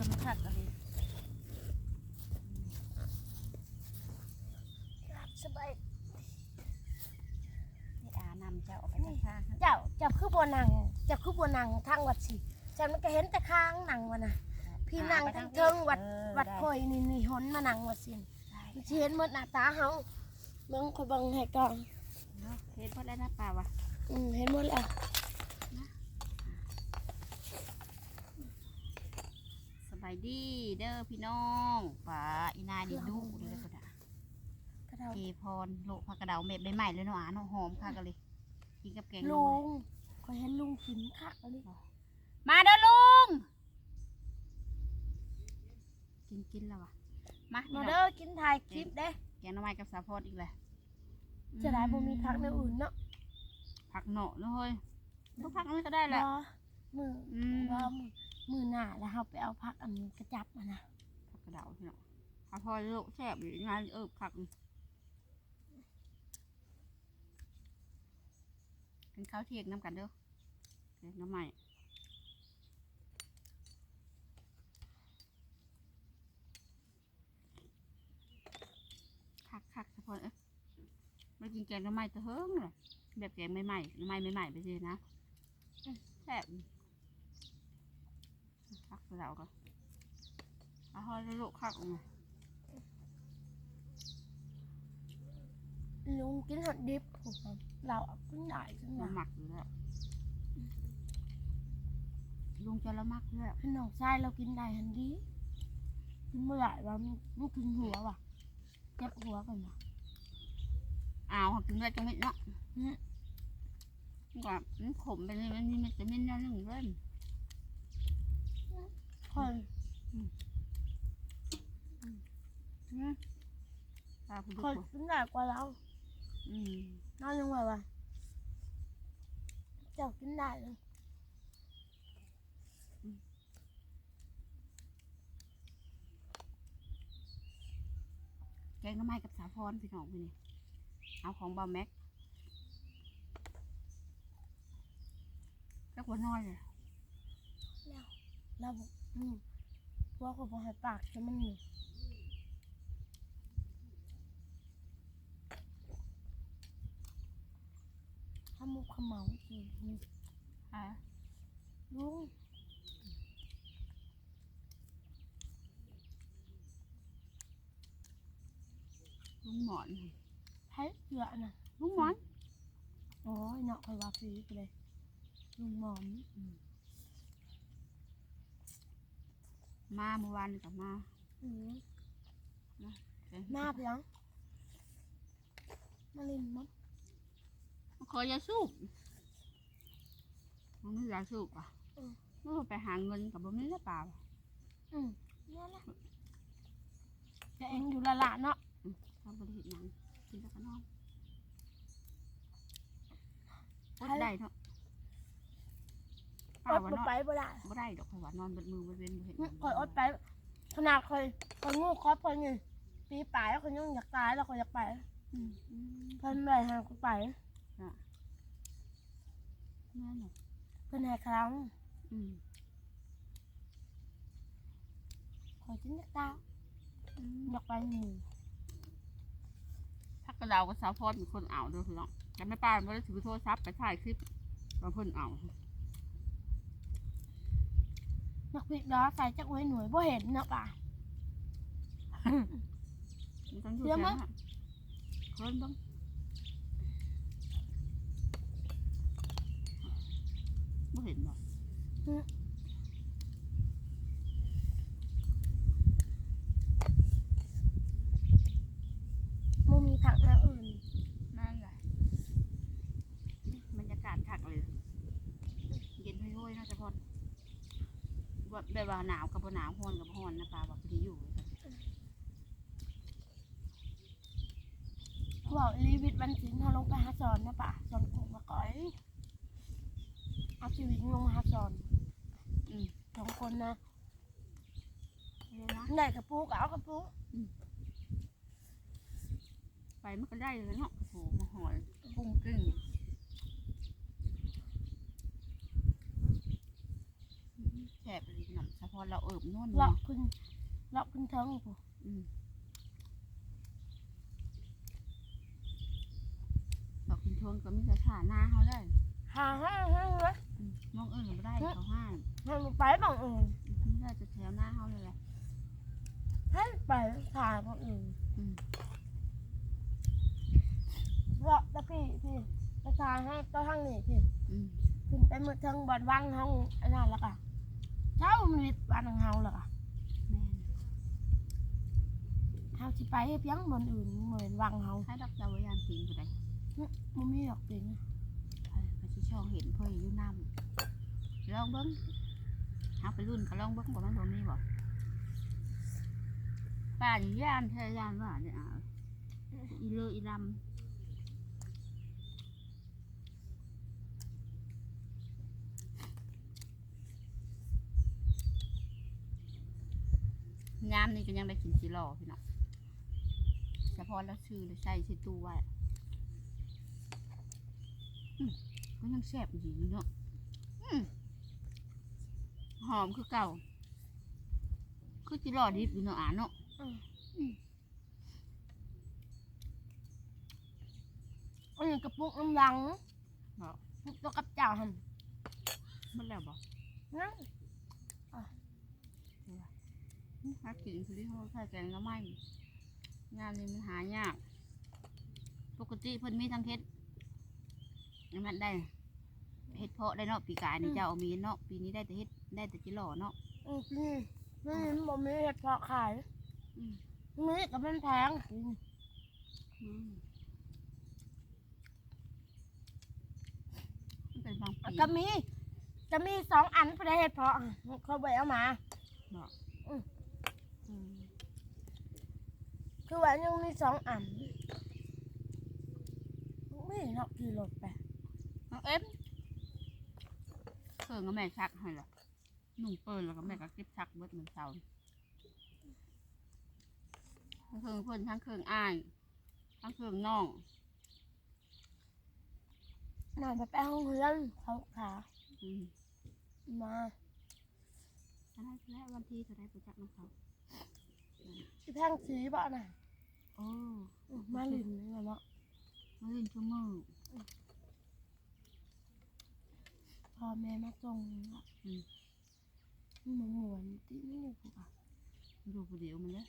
มันคักอะไรสบายนี่อานำเจ้าออกไปทางข้างเจ้าเจ้าคือบัวนังเจ้าคือบัวนังทางวัดสิฉันมันก็เห็นแต่ข้างหนังวะนะพี่นังทั้งเทิงวัดวัดคอยนี่นี่หนมานังวัดสิมันสิเห็นหมดหน้าตาเฮาเบิ่งคอยเบิ่งให้ก่อนเห็นพอแล้วนะป่าวะอืมเห็นหมดแล้ว สบายดีเด้อพี่น้องป่าอีนายนี่ดุเลยก็ได้กระเดาเกพรโลกผักกระเดาเม็ดใบใหม่เลยเนาะอะเนาะหอมค่ะกันเลยกินกับแกงลุงคอยเห็นลุงกินคักเลยมาเด้อลุงกินกินแล้ววะมามามาเด้เด้ออกินถ่ายคลิปเด้แกงหน้ำไม้กับสาพอดอีกเลยจะได้บ่มีพักในวอื่นเนาะผักเหนาะเนาะเฮ้ยทุกผักนั่นก็ได้แหละบ่มืออืมบ่มือ มือหน้าแล้วเฮาไปเอาพักอันกระจับมานะผักกระเดาพี่น้องผักพอโลกแซ่บอยู่งานเอิบผักกินข้าวเที่ยงน้ำกันเด้อแกงน้ำไม้คักคักสะพอนเอ้ยมากินแกงน้ำไม้ตะเฮิงเลยแบบแกงใหม่ๆหน้ำไม้ใหม่ๆไปเลยนะแซ่บ คักกระเดาก็เอาห่อแล้วลูกคักออกมาลุงกินหอดดิบผมเราเอาขึ้นได้ขึ้นเรามาหมักอยู่แล้วลุงจะละมักด้วยให้น้องชายเรากินได้หันดีกินเมื่อไหร่ว่ามันมันกินหัวว่ะเจ็บหัวกันว่ะอ้าวกินได้จังมิดเนาะอืมก่อนมันขมไปเลยมันมีมันจะมิดนั่นหนึ่งเล่ม คอยนะตาผู้ดูคอยกินได้กว่าเราอืมน้อยยังไงวะเจ้ากินได้เลยแกงหน้ำไม้กับสาพรพี่น้องพี่นี่เอาของบาแม็กก็กว่านอนเลยแล้วเราบ อกอืมพวกเขาบอกให้ปากจะมันหนีขมุกขมเหมาจริงอะลุงลุงหมอนให้เกลือนะลุงหมอน โอ้ยเนาะคอยว่าฟรีไปเลยลุงหมอม มาเมื่อวานนี่กับมาอืมแกงมาเพียงมาลินมั้งขอยาสูบมันไม่ยาสูบอะเมื่อไปหาเงินกับบ่มีหรือเปล่าอืมนี่แหละแต่เองอยู่ละละเนาะทำบริเหตุหยังกินแล้วก็นอนอดได้เนาะ อป้าดว่าบ่นอนไปบ่ได้บ่ได้ดอกเพราะว่านอนเบดมือเบดเว้นบ่เห็นอืมคอยอดไปขนาดคอยคอยงูคอยคอยนี่ปีปลายแล้วคอยยังอยากตายแล้วคอยอยากไปอืมอืมเพิ่นเลยหาคอยไปนั่นน่ะเพิ่นให้ครั้งอืมคอยจินอยากตายอยากไปหมู่ถ้ากระเดากับสาวพอดเป็นคนเอาเด้วยพี่น้องแต่ไม่ป้าไม่ได้ถือโทรศัพท์ไปถ่ายคลิปมาเพิ่นเอา นักพริกดอใส่จักไว้หน่วยบ่เห็นเนาะป่ะ มันต้องอยู่เดี๋ยวแค่มั้นั้งนเพิ่นบ้างบ่เห็นบ่บ่มีผักแนวอื่นนั่นแหละบรรยากาศคักเลย เย็นห้อยๆเนาะเฉพาะ ว่าแบบว่าหนาวกับบ่หนาวฮ้อนกับบ่ฮ้อนนะปลาว่าพอดีอยู่บอกลีวิตวันศิลป์เฮาลงไปหาสอนนะป่ะสอนกุ้งมาก่อยเอาชีวิตลงมาหาสอนอืมสองคนนะเนี่ยนะได้กระปุกเอากระปุกไปมันก็ได้เลยเนาะโอ้โหมาหอยกุ้งกึ่ง แฉบเลยหนังสะพอนอเราเอิบนวลเลาะเนาะขึ้นเลาะขึ้นเทิงกูอืมดอกกินทวงก็มีแต่ฐาหน้าเขาได้หาห้างห้างเลยอืมมองเอิญก็ไม่ได้เขาห้ามให้มันไปบางอื่นไม่ได้จะแถวหน้าเขาเลยแหละ ให้ไปถ่ายบางอื่นอืม เลาะตะพี่พี่ไปถ่ายให้เจ้าทางนี้พี่อืม ขึ้นไปมือเทิงบอนวังห้องอันนั้นแล้วก็ เช้ามันวิทย์บ้านของเฮาแล้วก็แม่นเฮาสิไปเฮ็ดหยังบนอื่นเหมือนวังเฮาให้ดอกดาวายานสิงก็ได้มันมีดอกจริงไปไปชิช่องเห็นเพื่ออยู่น้ำลองเบิ้งหาไปรุ่นก็ลองเบิ้งบอกมันบ่มีบ่ป่าอยู่ย่านแท้ย่านว่าเนี่ยอะอีเลออีลำ ยามนี่ก็ยังได้กินจีรอพี่น้องเฉพาะแล้วชื่อหรือใส่ใส่ตู้ไว้ก็ยังแซ่บอยู่เนาะอืมหอมคือเก่า คือจิรอดิบอยู่เนาะอ่าเนาะอันนี้กระปุกน้ำลังบอกปุกตัวกับเจ้าหั่นมันแล้วบอกนั่ง หากินคือที่เขาใส่แกงแล้วไม่งานนี้มันหายาก ปกติเพิ่นมีทั้งเฮ็ดอันนั้นได้เฮ็ดเพาะได้เนาะปีกายนี่เจ้าเอามีเนาะปีนี้ได้แต่เฮ็ดได้แต่จิรอเนาะอืมนี่นี่มันบ่มีเห็ดเพาะขายอืมมีก็เป็นแพงอืมมันเป็นบางปีก็มี จะมีสองอันไปได้เห็ดเพาะเขาไปเอามาบอกอืม คือว่ายังมีสองอันไม่เนาะกี่รถไปน้องเอ็มเพิ่งก็แม่ชักให้ละหนุ่งเปิลแล้วก็แม่ก็เก็บชักเบิดเหมือนเสาทั้งเครื่องเพิ่นทั้งเครื่องอ้ายทั้งเครื่องน้องน่าไปไปห้องเรียนเขาขาอืมมาอันนั้นแล้ววันที่เท่าไรประจักษ์น้องเขา ที่แพงสีบ่น่ะโอ้มาลินนี่เนาะมาเล่นชั่วโมงพ่อแม่มาส่งอืมหมูหมวนที่นี่กูอะดูผู้เดียวมันเลย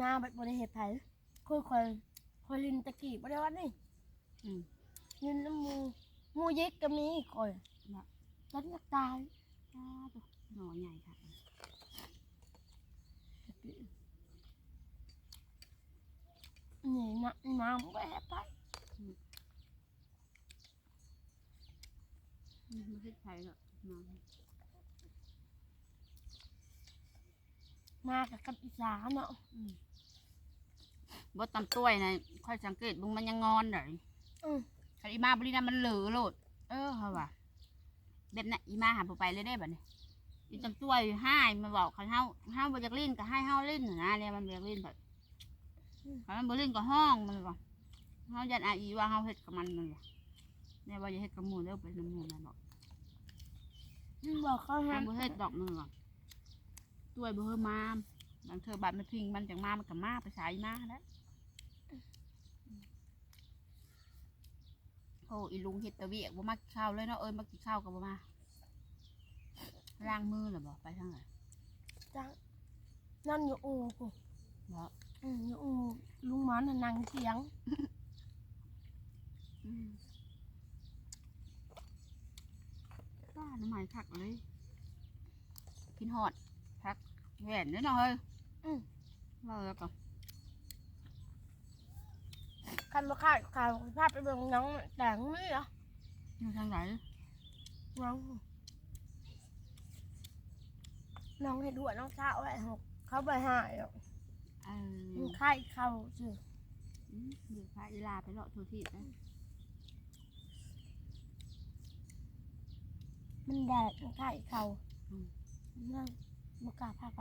มาแบบบริเหตุไผคุยคอย คอยลินตะกี้บ่ได้ว่านี่อืมลินน้ำมูหมูยิกก็มีคอยละแล้วนักตายจ้าตัวหน่อใหญ่ค่ะนี่นะน้ำก็แอบไปอืมไม่ใช่ไทยหรอกน้องมากับกับอีสานเนาะ บดตำต้วยนะค่อยสังเกตบุงมันยังงอนเลยอืมคันอีมาบริณามันเหลือโลด เออเขาว่าแบบน่ะอีมาหาผู้ไปเลยได้แบบนี้อีตำต้วยให้มาบอกเขาเฮาเฮาบ่อยากเล่นก็ให้เฮาเล่นนะเนี่ยมันบ่อยากเล่นแบบเขามันบ่เล่นก็ห้องมันบอกเฮายันอาอีว่าเฮาเฮ็ดกับมันมันว่าเนี่ยว่าอย่าเฮ็ดกับหมู่เด้อไปน้ำหมู่แม่บอกมันบอกเขามัห้านมบ่เฮ็ดดอกมันว่าต้วยบ่เฮอมาบางเธอบัดมันพิงมันจังมามันก็มาไปสายมาแล้ว โอ้อีลุงเฮ็ดแตะเวียกบ่มากินข้าวเลยเนาะเอ้ยมากินข้าวก็บ่มาล้างมือเหรอบ่ไปทางไหนจังนั่นอยู่อูกูบ่อืมอยู่อูลุงหมอนน่ะนั่งเสียงอืมป้าน้ำมันคักเลยกินฮอดคักแหวนเด้อเนาะเฮ้ยอืมว่าแล้วก็ คันมาขาดขาดภาพไปเบิ่งน้องแต่งนี่เหรออยู่ทางไหนน้องน้องให้ด่วนน้องเช้าไว้หกเขาไปหายหรอกเอมัอนไข้เข้าชื่ออืมเดี๋ยวพาอีลาไปเลาะทุที่นะมันแดดมันไข้เข้านั่งมากล้าพาไป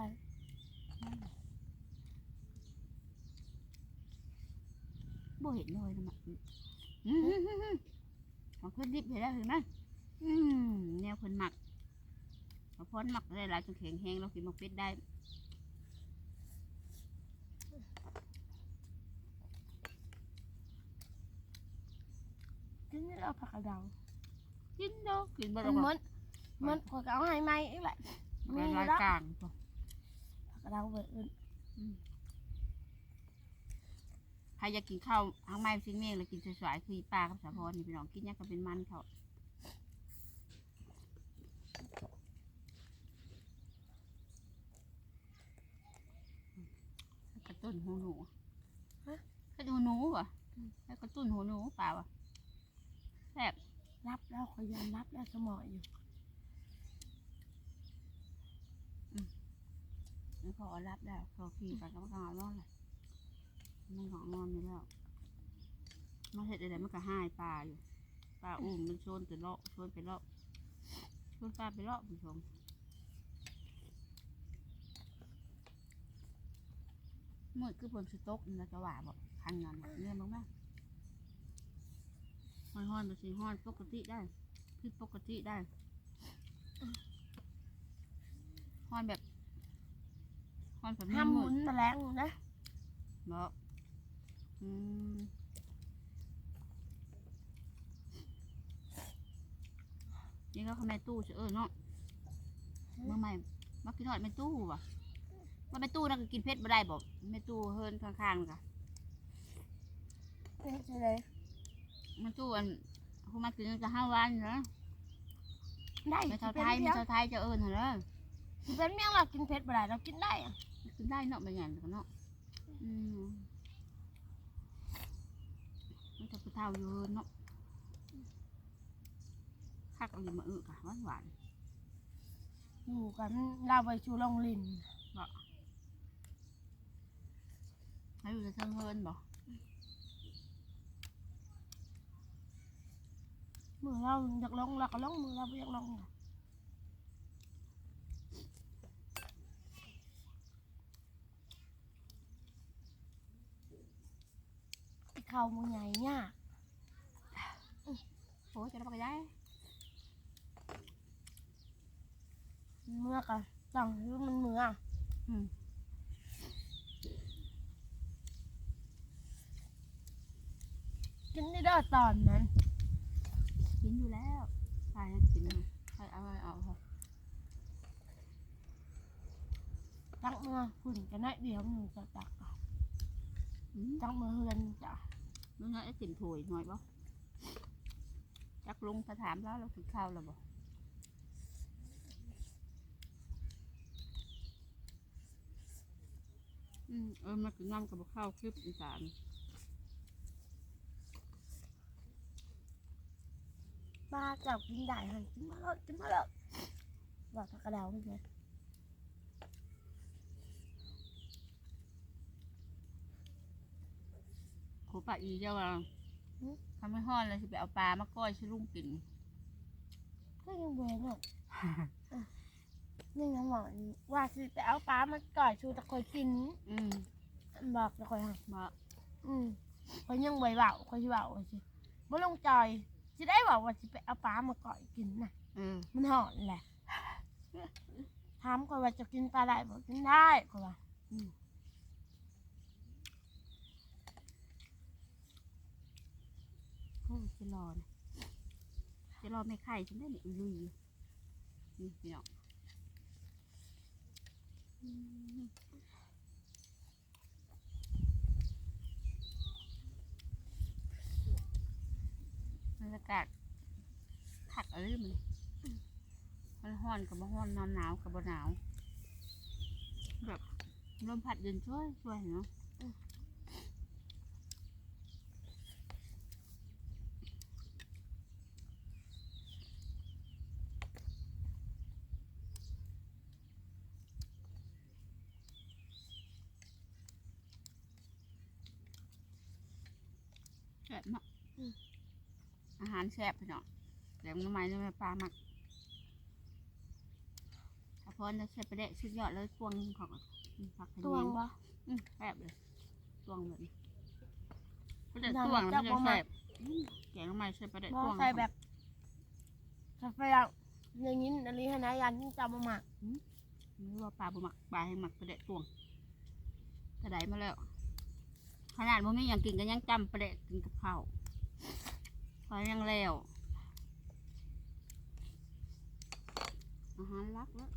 บ่เห็นเลยนะมันอืมมันขึ้นดิบเห็นแล้วเห็นไหมอืมแนวเพิ่นหมักพอพ้นหมักได้หลายจนแข็งแห้งเรากินหมักเป็ดได้กินนี่เราผักกระเดากินเด้อกินบ่มัได้นบ่เหมือนเหมือนขอยก็เอาให้ไหมอีกแหละรายรายกลางบ่ผักกระเดาเบิดอื่น ใครอยากกินข้าวทางไม้ซิงเมงแล้วกินสวยๆคือป้ากับสาพรนี่พี่น้องกินหยังก็เป็นมันเขากระตุ้นหูหนูกระตุ้นหูหนูเหรอแล้วกระตุ้นหูหนูเปล่าวะแซ่บรับแล้วขยยอมรับแล้วสมออยู่แล้วพอรับได้พอขี่ไปก็มันก็เอานอเลย มันหอนอนอยู่แล้วมาเห็ดอะไรมันก็ห้ายปลาอยู่ปลาอุ้มมันชนแต่เลาะชนไปเลาะชนปลาไปเลาะผู้ชมเมื่อคือผลสต๊อกนี่เราจะหว่าบอกคันนั้นน่ะเนี่ยมึงบ้างห้อนห้อนๆไปสิห้อนปกติได้ผิดปกติได้ห้อนแบบห้อนแบบห้ามหมืมุดนแมลงนะบอก อืมนี่ก็คือแม่ตู้เชื่อเออเนาะเมื่อใหม่มากินทอดแม่ตู้ว่ะว่าแม่ตู้นั่นก็กินเพชรบ่ได้บอกแม่ตู้เฮิรนข้างๆน่ะนี่จะเลยแม่ตู้อันคุณมากินจะห้าวันเนาะได้แม่สิชาวเป็ไทนยเมีแม่ยงชาวไทยจะเอิญเหรอสิเป็นเมียงเรากินเผ็ดบ่ได้เรากินได้อะกินได้เนาะบางอย่างก็เนาะอืมมัน จะไปเท่าอยู่เฮิรนเนาะคักเอาอยู่มาอึกะหวานหวานอยู่กันเราไปชูลงลินๆให้อยู่ในเชิงเฮิรนบอกมือเราอยากลงเราก็ลงมือเราไม่อยากลงอะามือใหญ่เนี่ยโอ้ยจะรับไปได้เมื่อกันสั่งให้มันมืออะอืมกินได้เด้อตอนนั้นกินอยู่แล้วใช่กินอยู่ใช่เอาไว้เอาค่ะตั้งเมื่อหุ่นกันได้เดียวมือจะตักอะอืมตั้งมือเฮือนจ้ะ ลูกน้อยไอ้ติ่มถวยหน่อยบ่จักลุงไปถามแล้วเราถึงข้าวแล้วบ่อืมเออมากินน้ำกับข้าวคลิปอีสานป้าจับกินได้หันกินมาแล้วกินมาแล้วว่าตะกระดาใช่โคปะอีเจ้าว่าทำให้ห้อนเลยสิไปเอาปลามาก้อยชิลุงกินก็ยังเบื่อเนาะนี่ยังบอกว่าสิไปเอาปลามาก่อยชูตะคอยกินอืมบอกตะคอยหักบ่อืมคอยยังไหวเบาคอยสิเบาสิบ่ลงใจอยสิได้บอกว่าสิไปเอาปลามาก่อยกินน่ะออมันห่อนแหละถามคอยว่าจะกินปลาได้บอกกินได้คอยว่า โอ้จะรอนะจะรอไม่ไข่ฉันได้เนี่ยลุยอยู่นี่พี่น้องบรรยากาศขักอะไรมันมันห้อนกับบ่ห้อนหนาวหนาวกับบ่หนาวแบบลมพัดเย็นช่วยช่วยเนาะ ซ่บเนาะอาหารแซ่บพี่เนาะแหลมน้ำไม้น้ำไม้ปลาหมักถ้าพอจะใช้ไปได้สุดยอดเลยตวงของอืมผักขะตัวเนียงวะอืมแซ่บเลยตวงแบบนี้ไปประเด็ดตวงแล้วมันจะแซ่บอืมแกงทำไมใส่ประเด็ดบ่ตวงใส่แบบใส่ไปแล้วอย่างนี้อันนี้ให้นายยันจำมาหมักนี่ว่าปลาบุหมักปลาให้หมักประเด็ดตวงกระไดมาแล้ว ขนาดมันไม่ยังกินก็ยังจำประเด็ดกินกับข้าวพอยังแล้วอาหารรักแล้ว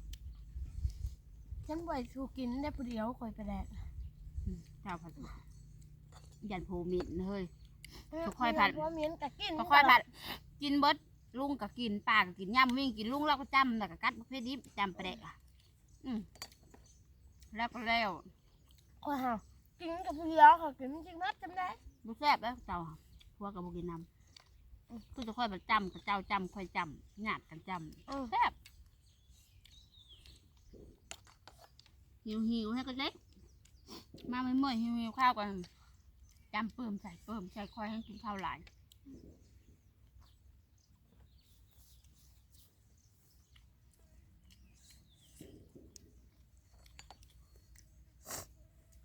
ฉันบ่อยชูกินได้ผู้เดียวคอยไปแดกอืมเจ้าผัดยันโพมินเฮ้ย ค่อยๆผัด เพราะเมียนกะกินก็ค่อยผัดกินเบิดลุงก็กินป้าก็กินย่ำวิ่งกินลุงเราก็จำแล้วก็กัดประเภทนี้จำประเด็ดอะอืมแล้วก็แล้วคอยหา กินกับผู้เดียวค่ะกินจริงๆนัดจำได้บุแซ่บแล้วเจ้าพวกกับบุกินน้ำคือจะค่อยประจำกับเจ้าจำค่อยจำหยาดกันจเออำแซ่บหิวหิวให้ก็เล็ก มาไม่เมื่อยหิวหิวข้าวกันจำเปิ่มใส่เปิ่มใส่ค่อยให้กินข้าวหลาย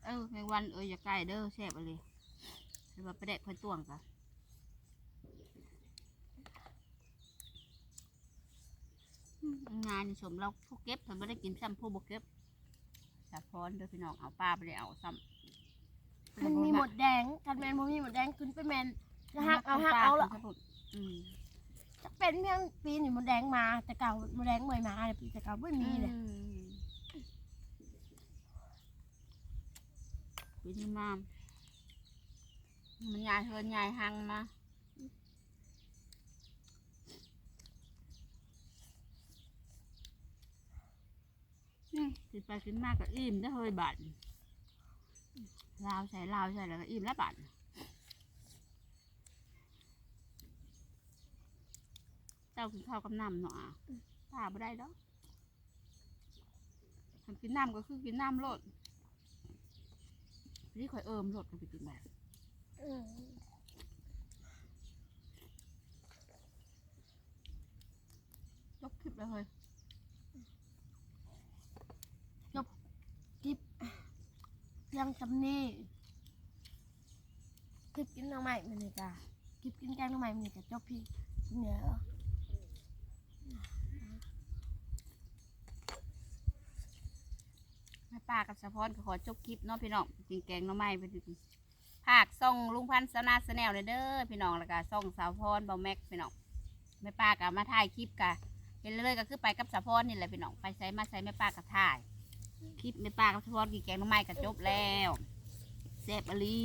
เออในวันเอออย่าใกล้เด้อแซ่บอะไรหรือว่าประเด็กค่อยตวงกันอืมงานนี่สมเราผู้เก็บเพิ่นไม่ได้กินซ้ำผู้บ่เก็บสาพรเด้อพี่น้องเอาป้าไปเลยเอาซ้ำมันมีหมดแดงกันแมนมันมีหมดแดงขึ้นไปแมนจะหักเอาหักเอาละอืมจะเป็นเพียงปีนี่หมดแดงมาแต่เก่าหมดแดงใหม่มาเลยปีแต่เก่าไม่มีเลย อืมปีนี้มามันยายเฮินยายหังมานี่กินไปกินมากก็อิ่มได้อเฮ้ยบัตรลาวใส่ลาวใส่แล้วก็อิ่มแล้วบัตรเจ้ากินข้าวกับน้ำเนาะอะป้าไม่ได้ดอกทำกินน้ำก็คือกินน้ำโลด นี่ข่อยเอิมโลดกันไปกินแบบอืมยกคลิปแล้วเฮ้ยลบคลิปยังจำนี่คลิปกินน้องใหม่มันนี่จ้ะคลิปกินแกงน้องใหม่มันนี่จ้ะจบพี่เนี่ย แม่ป้ากับสะพอนก็ขอจบคลิปเนาะพี่น้องกินแกงน้ำไม้ไปดิภาคส่องลุงพันธ์สนาสแนลเลยเด้อพี่น้องแล้วก็ส่องสาวพรเบาแม็กพี่น้องแม่ป้ากับมาถ่ายคลิปกันเห็นเลยก็คือไปกับสาวพรนี่แหละพี่น้องไปใส่มาใส่แม่ป้ากับถ่าย คลิปแม่ป้ากับสาวพรกินแกงน้ำไม้ก็จบแล้วเซ่บอลี